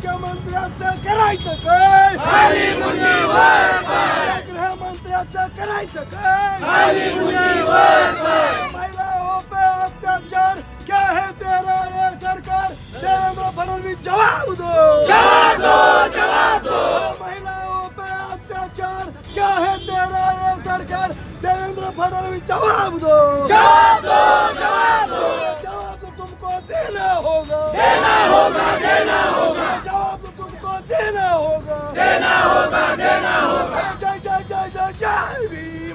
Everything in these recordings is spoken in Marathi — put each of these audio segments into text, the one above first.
मुख्यमंत्र्याचं करायचं काय? गृहमंत्र्याचं करायचं काय? महिलाओं पे अत्याचार क्या है तेरा ये सरकार? देवेंद्र फडणवीस जवाब दो. जवाब दो जवाब दो. महिलाओं पे अत्याचार क्या है तेरा ये सरकार? देवेंद्र फडणवीस जवाब दो. जवाब दो जवाब दो. जवाब तो तुमको देना होगा.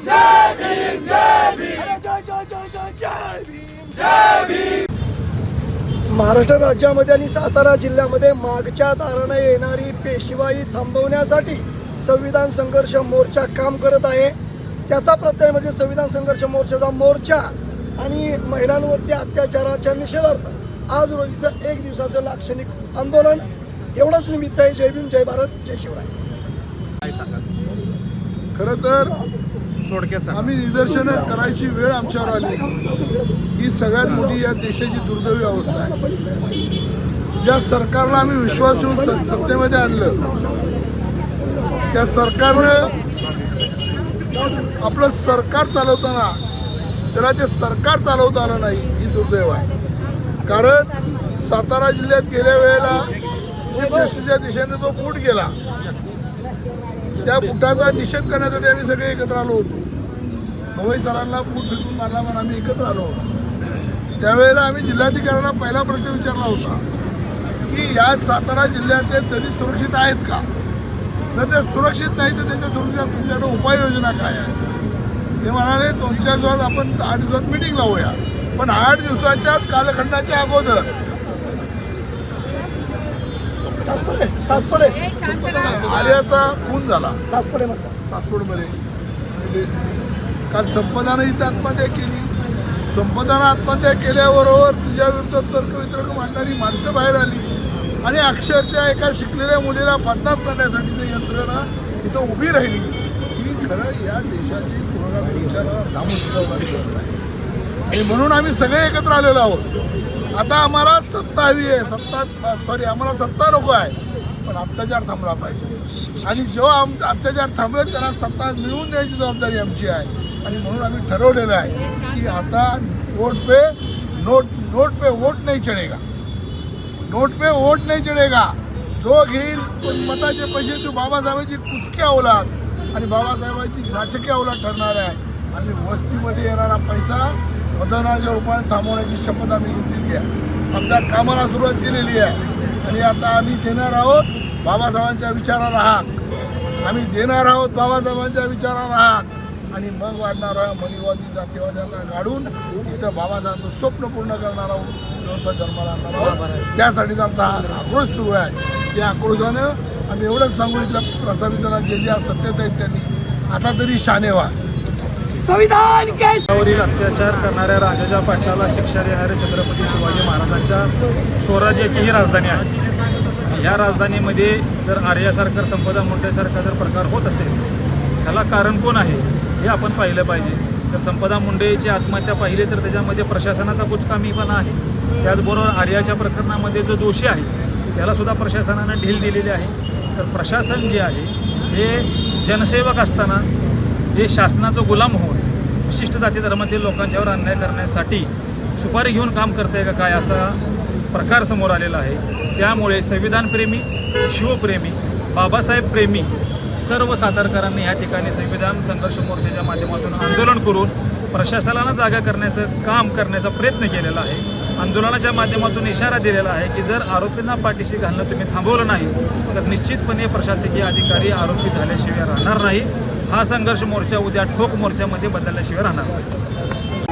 जय भीम जय भीम जय जय जय जय जय भीम जय भीम महाराष्ट्र राज्यामध्ये आणि सातारा जिल्ह्यामध्ये मागच्या दाराने येणारी पेशवाई थांबवण्यासाठी संविधान संघर्ष मोर्चा काम करत आहे. त्याचा प्रत्यय म्हणजे संविधान संघर्ष मोर्चाचा मोर्चा आणि महिलांवरती अत्याचाराच्या निषेधार्थ आज रोजीचं एक दिवसाचं लाक्षणिक आंदोलन. एवढंच निमित्त आहे. जय भीम जय भारत जय शिवराय. खरं तर थोडक्यात आम्ही निदर्शनं करायची वेळ आमच्यावर आली. ही सगळ्यात मोठी या देशाची दुर्दैवी अवस्था आहे. ज्या सरकारला आम्ही विश्वास ठेवून स- सत्तेमध्ये आणलं त्या सरकारनं आपलं सरकार चालवताना त्याला ते सरकार चालवता आलं नाही ही दुर्दैव आहे. कारण सातारा जिल्ह्यात गेल्या वेळेला चीफ मिनिस्टरच्या दिशेने तो बूट गेला. त्या बुटाचा निषेध करण्यासाठी आम्ही सगळे एकत्र आलो होतो. गवई सरांना बूट फिरून मारला म्हणून आम्ही एकत्र आलो होतो. त्यावेळेला आम्ही जिल्हाधिकाऱ्यांना पहिला प्रश्न विचारला होता की या सातारा जिल्ह्यातले दलित सुरक्षित आहेत का? जर ते सुरक्षित नाही तर त्याच्या सुरक्षित तुमच्याकडे उपाययोजना काय आहे? ते म्हणाले दोन चार दिवस आपण आठ दिवसात मिटिंग लावूया पण आठ दिवसाच्या कालखंडाच्या अगोदर सासपडे सासपडे. आर्याचा खून झाला. सासपडे म्हणतात. सासवडमध्ये म्हणजे काल संपदानं इथं आत्महत्या केली. संपदानं आत्महत्या केल्याबरोबर तुझ्या विरुद्ध तर्कवितर्क मांडणारी माणसं बाहेर आली. आणि अक्षरशः एका शिकलेल्या मुलीला बदनाम करण्यासाठीची यंत्रणा इथं उभी राहिली. ही खरं या देशाची पुरोगामी विचाराला धामून सुद्धा गोष्ट आहे. आणि म्हणून आम्ही सगळे एकत्र आलेलो आहोत. आता आम्हाला सत्ता हवी आहे. सत्ता सॉरी आम्हाला सत्ता नको आहे. पण अत्याचार थांबला पाहिजे. आणि जेव्हा आम अत्याचार थांबेल त्यांना सत्ता मिळवून द्यायची जबाबदारी आमची आहे. आणि म्हणून आम्ही ठरवलेलं आहे की आता वोट पे नोट नोट पे वोट नाही चढेगा. नोट पे वोट नाही चढेगा. जो घेईल पण मताचे पैसे तू बाबासाहेबांची कुचकी अवलाद आणि बाबासाहेबांची नाचकी अवलाद ठरणार आहे. आणि वस्तीमध्ये येणारा पैसा मतदानाच्या रूपाने थांबवण्याची शपथ आम्ही घेतलेली आहे. आमच्या कामाला सुरुवात केलेली आहे. आणि आता आम्ही देणार आहोत बाबासाहेबांच्या विचाराला हाक आम्ही देणार आहोत बाबासाहेबांच्या विचाराला हाक आणि मग वाढणारा मनिवादी जातीवाद्यांना गाडून इथं बाबासाहेबांचं स्वप्न पूर्ण करणारा व्यवस्था जन्माला आणणार आहोत. त्यासाठीच आमचा हा आक्रोश सुरू आहे. त्या आक्रोशानं आम्ही एवढंच सांगू इथल्या प्रसावितांना जे जे आज सत्तेत आहेत त्यांनी. आता तरी शाने व्हा. वरील अत्याचार करणाऱ्या राजाच्या पाटलाला शिक्षा देणाऱ्या छत्रपती शिवाजी महाराजांच्या स्वराज्याची ही राजधानी आहे. या राजधानीमध्ये जर आर्यासारखा संपदा मुंडेसारखा जर प्रकार होत असेल त्याला कारण कोण आहे हे आपण पाहिलं पाहिजे. तर संपदा मुंडेची आत्महत्या पाहिली तर त्याच्यामध्ये प्रशासनाचा कुचकामीपणा आहे. त्याचबरोबर आर्याच्या प्रकरणामध्ये जो दोषी आहे त्याला सुद्धा प्रशासनानं ढील दिलेली आहे. तर प्रशासन जे आहे हे जनसेवक असताना हे शासनाचं गुलाम होऊन विशिष्ट जाती धर्मातील लोकांच्यावर अन्याय करण्यासाठी सुपारी घेऊन काम करते का काय असा प्रकार समोर आलेला आहे. त्यामुळे संविधानप्रेमी शिवप्रेमी बाबासाहेब प्रेमी सर्व सातारकरांनी या ठिकाणी संविधान संघर्ष मोर्चाच्या माध्यमातून आंदोलन करून प्रशासनाला जागा करण्याचं काम करण्याचा प्रयत्न केलेला आहे. आंदोलनाच्या माध्यमातून इशारा दिलेला आहे की जर आरोपींना पाठीशी घालणं तुम्ही थांबवलं नाही तर निश्चितपणे प्रशासकीय अधिकारी आरोपी झाल्याशिवाय राहणार नाही. हा संघर्ष मोर्चा उद्या ठोक मोर्चामध्ये बदलल्याशिवाय राहणार